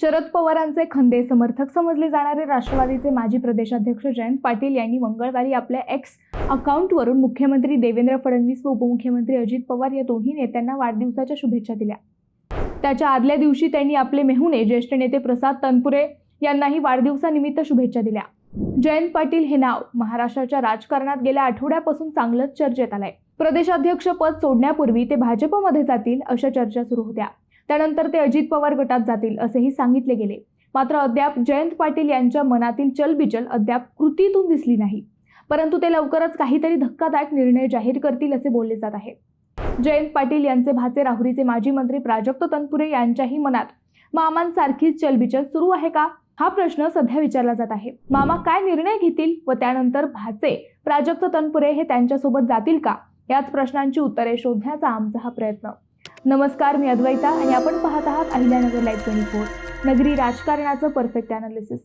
शरद पवारांचे खंदे समर्थक समजले जाणारे राष्ट्रवादीचे माजी प्रदेशाध्यक्ष जयंत पाटील यांनी मंगळवारी आपल्या एक्स अकाउंटवरून मुख्यमंत्री देवेंद्र फडणवीस व उपमुख्यमंत्री अजित पवार या दोन्ही नेत्यांना वाढदिवसाच्या शुभेच्छा दिल्या. त्याच्या आदल्या दिवशी त्यांनी आपले मेहुणे ज्येष्ठ नेते प्रसाद तनपुरे यांनाही वाढदिवसानिमित्त शुभेच्छा दिल्या. जयंत पाटील हे नाव महाराष्ट्राच्या राजकारणात गेल्या आठवड्यापासून चांगलंच चर्चेत आलंय. प्रदेशाध्यक्ष पद सोडण्यापूर्वी ते भाजपमध्ये जातील अशा चर्चा सुरू होत्या. त्यानंतर ते अजित पवार गटात जातील असेही सांगितले गेले. मात्र अद्याप जयंत पाटील यांच्या मनातील चलबिचल अद्याप कृतीतून दिसली नाही. परंतु ते लवकरच काहीतरी धक्कादायक निर्णय जाहीर करतील असे बोलले जात आहे. जयंत पाटील यांचे भाचे राहुरीचे माजी मंत्री प्राजक्त तनपुरे यांच्याही मनात मामांसारखीच चलबिचल सुरू आहे का? हा प्रश्न सध्या विचारला जात आहे. मामा काय निर्णय घेतील व त्यानंतर भाचे प्राजक्त तनपुरे हे त्यांच्यासोबत जातील का? याच प्रश्नांची उत्तरे शोधण्याचा आमचा हा प्रयत्न. नमस्कार मी अद्वैता आणि आपण पाहत आहात अहिल्यानगर लाईव्ह ट्वेंटी फोर नगरी राजकारणाचं परफेक्ट अनालिसिस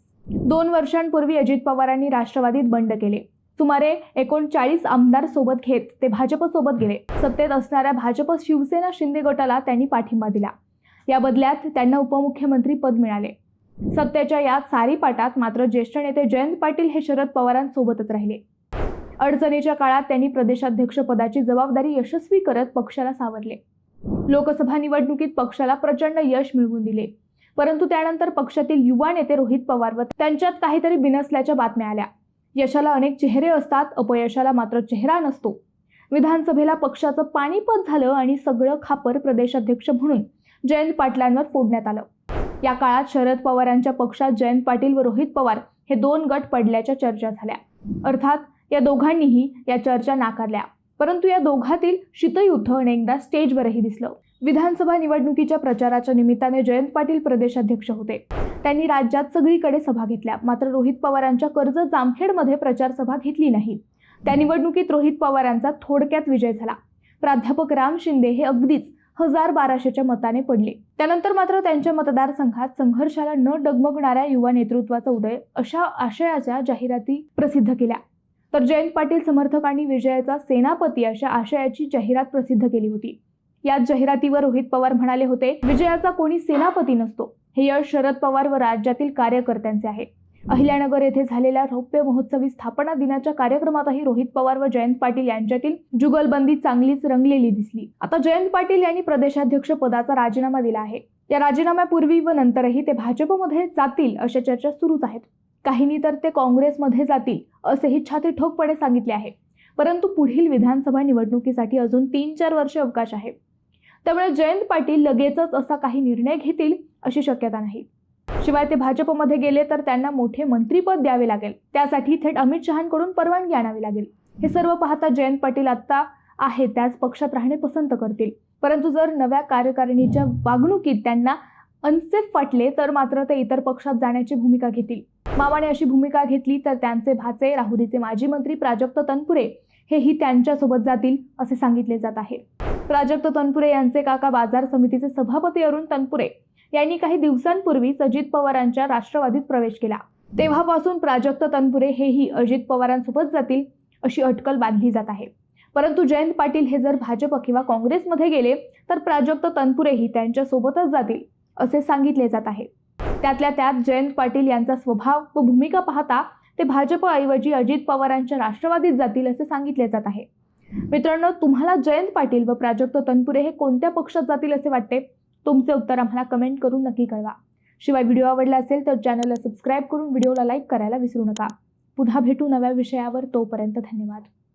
दोन वर्षांपूर्वी अजित पवारांनी राष्ट्रवादीत बंड केले. सुमारे एकोणचाळीस आमदार सोबत घेत ते भाजपसोबत गेले. सत्तेत असणाऱ्या भाजप शिवसेना शिंदे गटाला त्यांनी पाठिंबा दिला. या बदल्यात त्यांना उपमुख्यमंत्री पद मिळाले. सत्तेच्या या सारीपाटात मात्र ज्येष्ठ नेते जयंत पाटील हे शरद पवारांसोबतच राहिले. अडचणीच्या काळात त्यांनी प्रदेशाध्यक्षपदाची जबाबदारी यशस्वी करत पक्षाला सावरले. लोकसभा निवडणुकीत पक्षाला प्रचंड यश मिळवून दिले. परंतु त्यानंतर पक्षातील युवा नेते रोहित पवार व त्यांच्यात काहीतरी बिनसल्याच्या बातम्या आल्या. यशाला अनेक चेहरे असतात अपयशाला मात्र चेहरा नसतो. विधानसभेला पक्षाचं पाणीपत झालं आणि सगळं खापर प्रदेशाध्यक्ष म्हणून जयंत पाटलांवर फोडण्यात आलं. या काळात शरद पवारांच्या पक्षात जयंत पाटील व रोहित पवार हे दोन गट पडल्याच्या चर्चा झाल्या. अर्थात या दोघांनीही या चर्चा नाकारल्या. परंतु या दोघातील शीतयुद्ध अनेकदा स्टेजवरही दिसलं. विधानसभा निवडणुकीच्या प्रचाराच्या निमित्ताने जयंत पाटील प्रदेशाध्यक्ष होते. त्यांनी राज्यात सगळीकडे सभा घेतल्या. मात्र रोहित पवारांच्या कर्ज जामखेडमध्ये प्रचार सभा घेतली नाही. त्या निवडणुकीत रोहित पवारांचा थोडक्यात विजय झाला. प्राध्यापक राम शिंदे हे अगदीच हजार बाराशेच्या मताने पडले. त्यानंतर मात्र त्यांच्या मतदारसंघात संघर्षाला न डगमगणाऱ्या युवा नेतृत्वाचा उदय अशा आशयाच्या जाहिराती प्रसिद्ध केल्या. तर जयंत पाटील समर्थकांनी विजयाचा सेनापती अशा आशयाची जाहिरात प्रसिद्ध केली होती. याच जाहिरातीवर रोहित पवार म्हणाले होते विजयाचा कोणी सेनापती नसतो. हे यश शरद पवार व राज्यातील कार्यकर्त्यांचे आहे. अहिल्यानगर येथे झालेल्या रौप्य महोत्सवी स्थापना दिनाच्या कार्यक्रमातही रोहित पवार व जयंत पाटील यांच्यातील जुगलबंदी चांगलीच रंगलेली दिसली. आता जयंत पाटील यांनी प्रदेशाध्यक्ष पदाचा राजीनामा दिला आहे. या राजीनाम्यापूर्वी व नंतरही ते भाजपमध्ये जातील अशा चर्चा सुरूच आहेत. काहींनी तर ते काँग्रेसमध्ये जातील असेही छाती ठोकपणे सांगितले आहे. परंतु पुढील विधानसभा निवडणुकीसाठी अजून तीन चार वर्ष अवकाश आहे. त्यामुळे जयंत पाटील लगेचच असा काही निर्णय घेतील अशी शक्यता नाही. शिवाय ते भाजपमध्ये गेले तर त्यांना मोठे मंत्रीपद द्यावे लागेल. त्यासाठी थेट अमित शहांकडून परवानगी आणावी लागेल. हे सर्व पाहता जयंत पाटील आता आहे त्याच पक्षात राहणे पसंत करतील. परंतु जर नव्या कार्यकारिणीच्या वागणुकीत त्यांना अनसेफ वाटले तर मात्र ते इतर पक्षात जाण्याची भूमिका घेतील. मामाने अशी भूमिका घेतली तर त्यांचे भाचे राहुरीचे माजी मंत्री प्राजक्त तनपुरे हेही त्यांच्यासोबत जातील असे सांगितले जात आहे. प्राजक्त तनपुरे यांचे काका बाजार समितीचे सभापती अरुण तनपुरे यांनी काही दिवसांपूर्वी अजित पवारांच्या राष्ट्रवादीत प्रवेश केला. तेव्हापासून प्राजक्त तनपुरे हेही अजित पवारांसोबत जातील अशी अटकल बांधली जात आहे. परंतु जयंत पाटील हे जर भाजप किंवा काँग्रेसमध्ये गेले तर प्राजक्त तनपुरेही त्यांच्यासोबतच जातील असे सांगितले जात आहे. त्यातल्या त्यात जयंत पाटील यांचा स्वभाव व भूमिका पाहता ते भाजपऐवजी अजित पवारांच्या राष्ट्रवादीत जातील असे सांगितले जात आहे. मित्रांनो तुम्हाला जयंत पाटील व प्राजक्त तनपुरे हे कोणत्या पक्षात जातील असे वाटते? तुमचे उत्तर आम्हाला कमेंट करून नक्की कळवा. शिवाय व्हिडिओ आवडला असेल तर चॅनलला सबस्क्राईब करून व्हिडिओला लाईक करायला विसरू नका. पुन्हा भेटू नव्या विषयावर तोपर्यंत धन्यवाद.